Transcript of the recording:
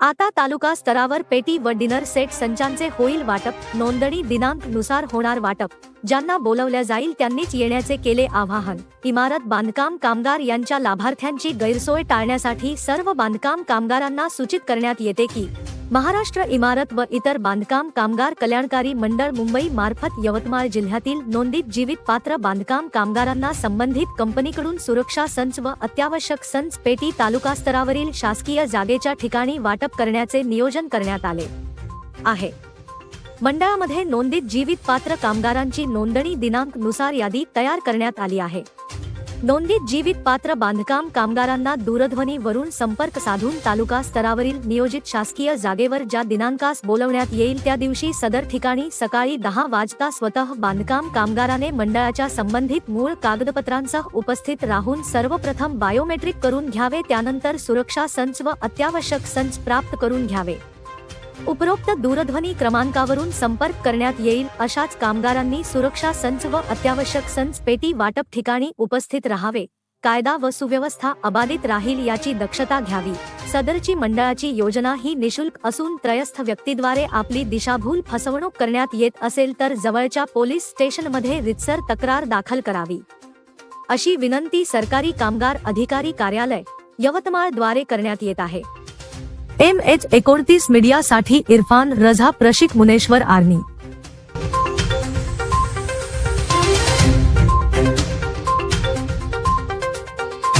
आता तालुका स्तरावर पेटी व डिनर सेट संचांचे होईल वाटप. नोंदणी दिनांकनुसार होणार वाटप. ज्यांना बोलवल्या जाईल त्यांनीच येण्याचे केले आवाहन. इमारत बांधकाम कामगार यांच्या लाभार्थ्यांची गैरसोय टाळण्यासाठी सर्व बांधकाम कामगारांना सूचित करण्यात येते की महाराष्ट्र इमारत व इतर बांधकाम कामगार कल्याणकारी मंडळ मुंबई मार्फत यवतमाळ जिल्ह्यातील नोंदीत जीवित पात्र बांधकाम कामगारांना संबंधित कंपनीकडून सुरक्षा संच व अत्यावश्यक संच पेटी तालुका स्तरावरील शासकीय जागेच्या ठिकाणी वाटप करण्याचे नियोजन करण्यात आले आहे. मंडळामध्ये नोंदीत जीवित पात्र कामगारांची नोंदणी दिनांकनुसार यादी तयार करण्यात आली आहे. नोंदीत जीवित पात्र बांधकाम कामगारांना दूरध्वनीवरून संपर्क साधून तालुका स्तरावरील नियोजित शासकीय जागेवर ज्या दिनांकास बोलवण्यात येईल त्या दिवशी सदर ठिकाणी सकाळी दहा वाजता स्वतः बांधकाम कामगाराने मंडळाच्या संबंधित मूळ कागदपत्रांसह उपस्थित राहून सर्वप्रथम बायोमेट्रिक करून घ्यावे त्यानंतर सुरक्षा संच व अत्यावश्यक संच प्राप्त करून घ्यावे. उपरोक्त दूरध्वनी क्रमांकावरून संपर्क करण्यात येईल अशाच कामगारांनी सुरक्षा संच व अत्यावश्यक संच पेटी वाटप ठिकाणी उपस्थित राहावे. कायदा व सुव्यवस्था अबाधित राहील याची दक्षता घ्यावी. सदरची मंडळाची योजना ही निशुल्क असून त्रयस्थ व्यक्तीद्वारे आपली दिशाभूल फसवणूक करण्यात येत असेल तर जवळच्या पोलीस स्टेशनमध्ये रितसर तक्रार दाखल करावी. अशी विनंती सरकारी कामगार अधिकारी कार्यालय यवतमाळद्वारे करण्यात येत आहे. एम एच एकोणतीस मीडियासाठी इरफान रझा प्रशिक मुनेश्वर आर्नी